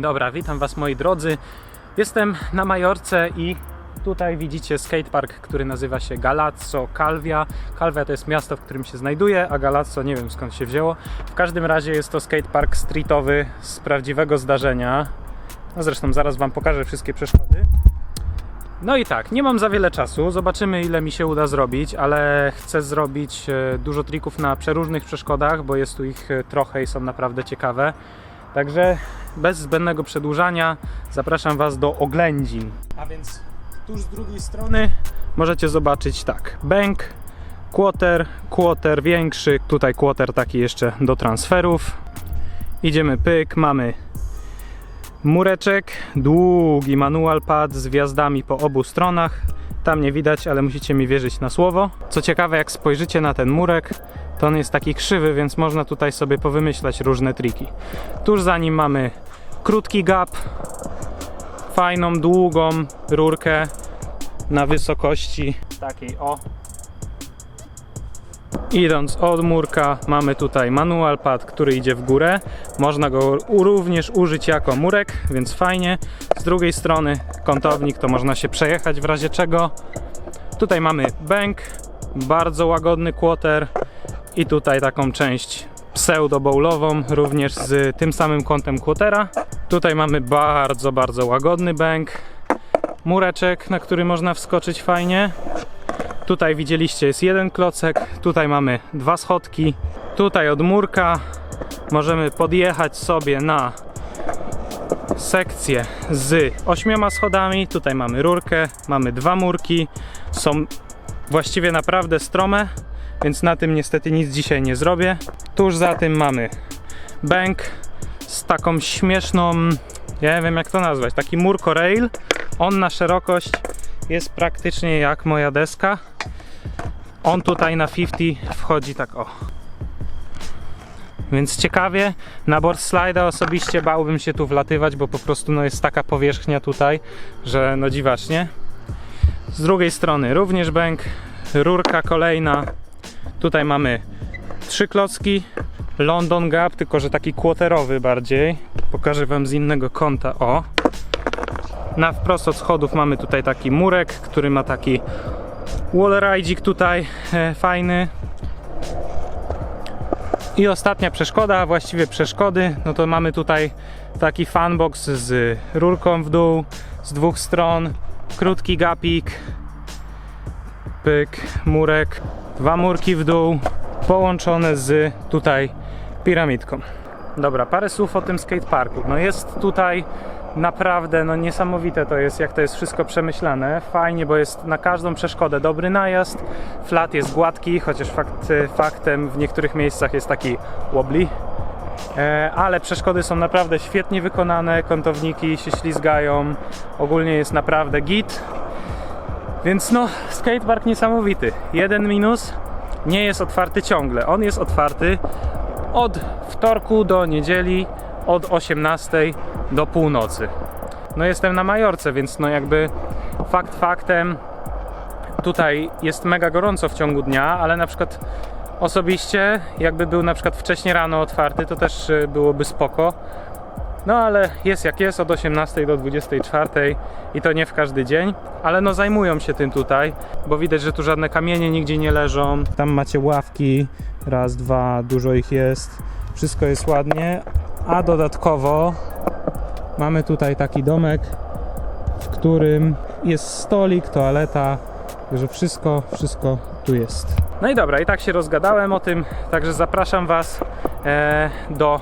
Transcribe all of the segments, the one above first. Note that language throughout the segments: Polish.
Dobra, witam Was moi drodzy. Jestem na Majorce i tutaj widzicie skatepark, który nazywa się Galazzo Calvia. Calvia to jest miasto, w którym się znajduje, a Galazzo nie wiem skąd się wzięło. W każdym razie jest to skatepark streetowy z prawdziwego zdarzenia. No zresztą zaraz Wam pokażę wszystkie przeszkody. No i tak, nie mam za wiele czasu. Zobaczymy, ile mi się uda zrobić, ale chcę zrobić e, dużo trików na przeróżnych przeszkodach, bo jest tu ich e, trochę i są naprawdę ciekawe. Także bez zbędnego przedłużania zapraszam Was do oględzin. A więc tuż z drugiej strony możecie zobaczyć tak, bęk, quarter, quarter większy, tutaj quarter taki jeszcze do transferów. Idziemy pyk, mamy mureczek, długi manual pad z gwiazdami po obu stronach. Tam nie widać, ale musicie mi wierzyć na słowo. Co ciekawe, jak spojrzycie na ten murek, to on jest taki krzywy, więc można tutaj sobie powymyślać różne triki. Tuż za nim mamy krótki gap, fajną, długą rurkę na wysokości takiej o. Idąc od murka mamy tutaj manual pad, który idzie w górę. Można go również użyć jako murek, więc fajnie. Z drugiej strony kątownik, to można się przejechać w razie czego. Tutaj mamy bęk, bardzo łagodny quarter i tutaj taką część pseudo-bowlową, również z tym samym kątem quartera. Tutaj mamy bardzo, bardzo łagodny bęk, mureczek, na który można wskoczyć fajnie. Tutaj widzieliście jest jeden klocek, tutaj mamy dwa schodki. Tutaj od murka możemy podjechać sobie na sekcję z ośmioma schodami. Tutaj mamy rurkę, mamy dwa murki. Są właściwie naprawdę strome, więc na tym niestety nic dzisiaj nie zrobię. Tuż za tym mamy bęk z taką śmieszną, ja nie wiem jak to nazwać, taki murko rail. On na szerokość jest praktycznie jak moja deska. On tutaj na 50 wchodzi tak o. Więc ciekawie, na board slida osobiście bałbym się tu wlatywać, bo po prostu no, jest taka powierzchnia tutaj, że no dziwacznie. Z drugiej strony również bęk, rurka kolejna. Tutaj mamy trzy klocki, London Gap, tylko że taki quarterowy bardziej. Pokażę Wam z innego kąta, o. Na wprost od schodów mamy tutaj taki murek, który ma taki wall tutaj e, fajny. I ostatnia przeszkoda, a właściwie przeszkody, no to mamy tutaj taki funbox z rurką w dół, z dwóch stron, krótki gapik, pyk, murek, dwa murki w dół, połączone z tutaj piramidką. Dobra, parę słów o tym skateparku. No jest tutaj naprawdę no niesamowite to jest, jak to jest wszystko przemyślane. Fajnie, bo jest na każdą przeszkodę dobry najazd. Flat jest gładki, chociaż fakt, faktem w niektórych miejscach jest taki wobbly. E, ale przeszkody są naprawdę świetnie wykonane, kątowniki się ślizgają, ogólnie jest naprawdę git. Więc no, skatepark niesamowity. Jeden minus, nie jest otwarty ciągle. On jest otwarty od wtorku do niedzieli, od 18 do północy. No jestem na Majorce, więc no jakby fakt faktem tutaj jest mega gorąco w ciągu dnia, ale na przykład osobiście jakby był na przykład wcześniej rano otwarty, to też y, byłoby spoko. No ale jest jak jest, od 18 do 24 i to nie w każdy dzień, ale no zajmują się tym tutaj, bo widać, że tu żadne kamienie nigdzie nie leżą. Tam macie ławki, raz, dwa, dużo ich jest, wszystko jest ładnie, a dodatkowo mamy tutaj taki domek, w którym jest stolik, toaleta, że wszystko, wszystko tu jest. No i dobra, i tak się rozgadałem o tym, także zapraszam Was e, do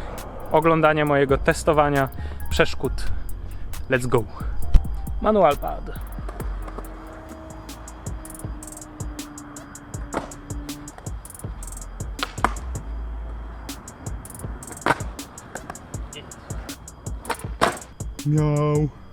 oglądania mojego testowania przeszkód. Let's go. Manual pad. Miał.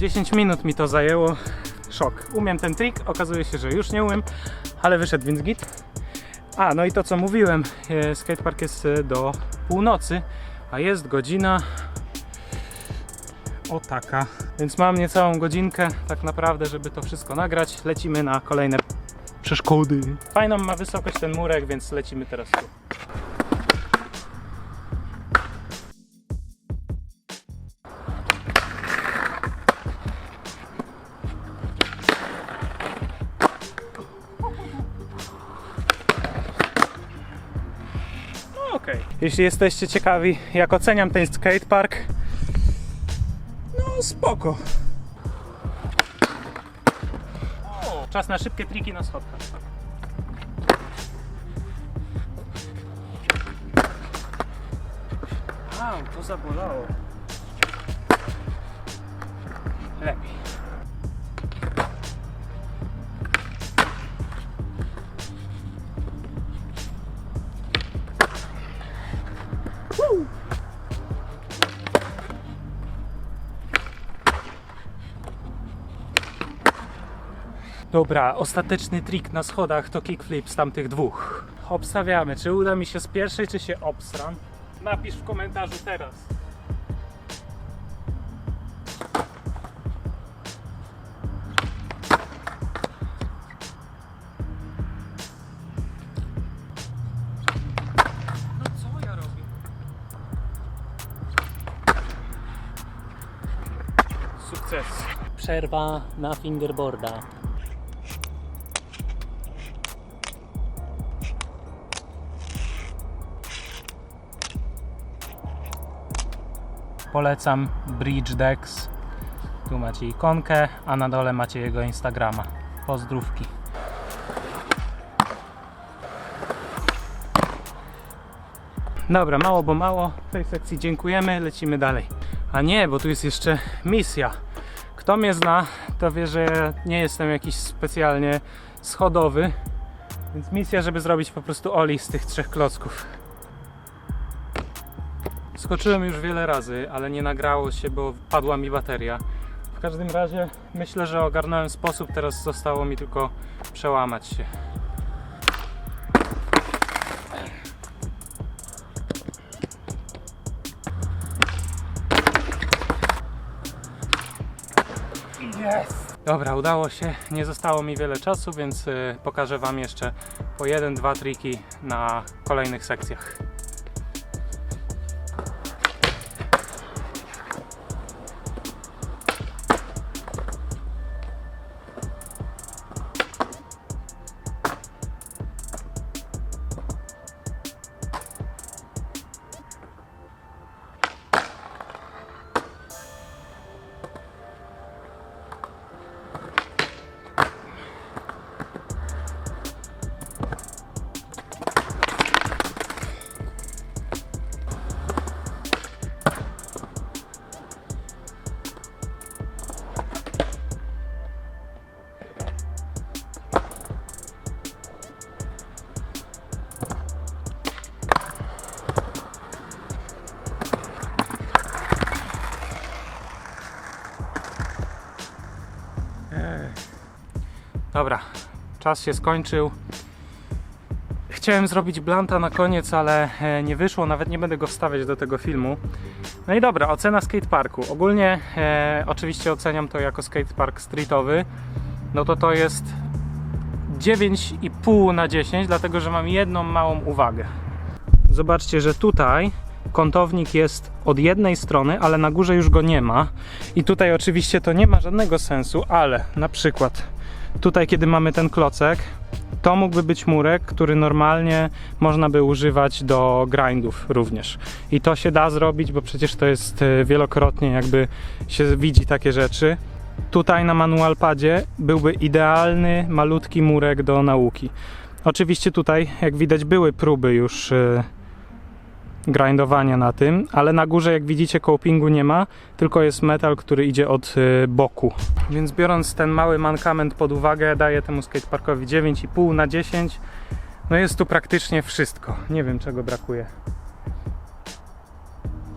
10 minut mi to zajęło. Szok. Umiem ten trik, okazuje się, że już nie umiem, ale wyszedł więc git. A, no i to co mówiłem, e, skatepark jest e, do północy, a jest godzina o taka. Więc mam niecałą godzinkę tak naprawdę, żeby to wszystko nagrać. Lecimy na kolejne przeszkody. Fajną ma wysokość ten murek, więc lecimy teraz tu. Okej. Jeśli jesteście ciekawi, jak oceniam ten skatepark, no spoko. Czas na szybkie triki na schodkach. Au, to zabolało. Lepiej. Dobra, ostateczny trik na schodach to kickflip z tamtych dwóch. Obstawiamy, czy uda mi się z pierwszej, czy się obstram. Napisz w komentarzu teraz. No? Sukces. Przerwa na fingerboarda. Polecam Bridge Decks. Tu macie ikonkę, a na dole macie jego Instagrama. Pozdrówki. Dobra, mało bo mało. W tej sekcji dziękujemy, lecimy dalej. A nie, bo tu jest jeszcze misja. Kto mnie zna, to wie, że nie jestem jakiś specjalnie schodowy. Więc misja, żeby zrobić po prostu oli z tych trzech klocków. Skoczyłem już wiele razy, ale nie nagrało się, bo padła mi bateria. W każdym razie myślę, że ogarnąłem sposób, teraz zostało mi tylko przełamać się. Jest! Dobra, udało się. Nie zostało mi wiele czasu, więc y, pokażę Wam jeszcze po jeden, dwa triki na kolejnych sekcjach. Dobra, czas się skończył. Chciałem zrobić blanta na koniec, ale e, nie wyszło, nawet nie będę go wstawiać do tego filmu. No i dobra, ocena skateparku. Ogólnie e, oczywiście oceniam to jako skatepark streetowy. No to to jest 9,5 na 10, dlatego że mam jedną małą uwagę. Zobaczcie, że tutaj kątownik jest od jednej strony, ale na górze już go nie ma. I tutaj oczywiście to nie ma żadnego sensu, ale na przykład tutaj, kiedy mamy ten klocek, to mógłby być murek, który normalnie można by używać do grindów również. I to się da zrobić, bo przecież to jest e, wielokrotnie jakby się widzi takie rzeczy. Tutaj na manual padzie byłby idealny, malutki murek do nauki. Oczywiście tutaj, jak widać, były próby już e, grindowania na tym, ale na górze, jak widzicie, copingu nie ma, tylko jest metal, który idzie od e, boku. Więc biorąc ten mały mankament pod uwagę, daję temu skateparkowi 9,5 na 10. No jest tu praktycznie wszystko. Nie wiem, czego brakuje.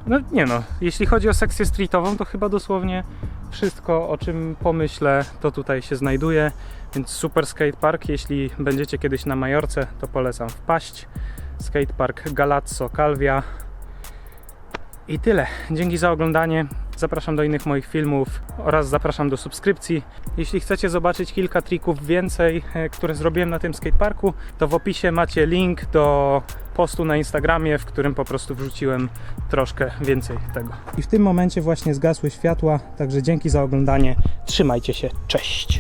No nie no, jeśli chodzi o sekcję streetową, to chyba dosłownie Wszystko, o czym pomyślę, to tutaj się znajduje. Więc super skatepark. Jeśli będziecie kiedyś na Majorce, to polecam wpaść. Skatepark Galazzo Calvia. I tyle. Dzięki za oglądanie. Zapraszam do innych moich filmów oraz zapraszam do subskrypcji. Jeśli chcecie zobaczyć kilka trików więcej, e, które zrobiłem na tym skateparku, to w opisie macie link do postu na Instagramie, w którym po prostu wrzuciłem troszkę więcej tego. I w tym momencie właśnie zgasły światła, także dzięki za oglądanie. Trzymajcie się. Cześć.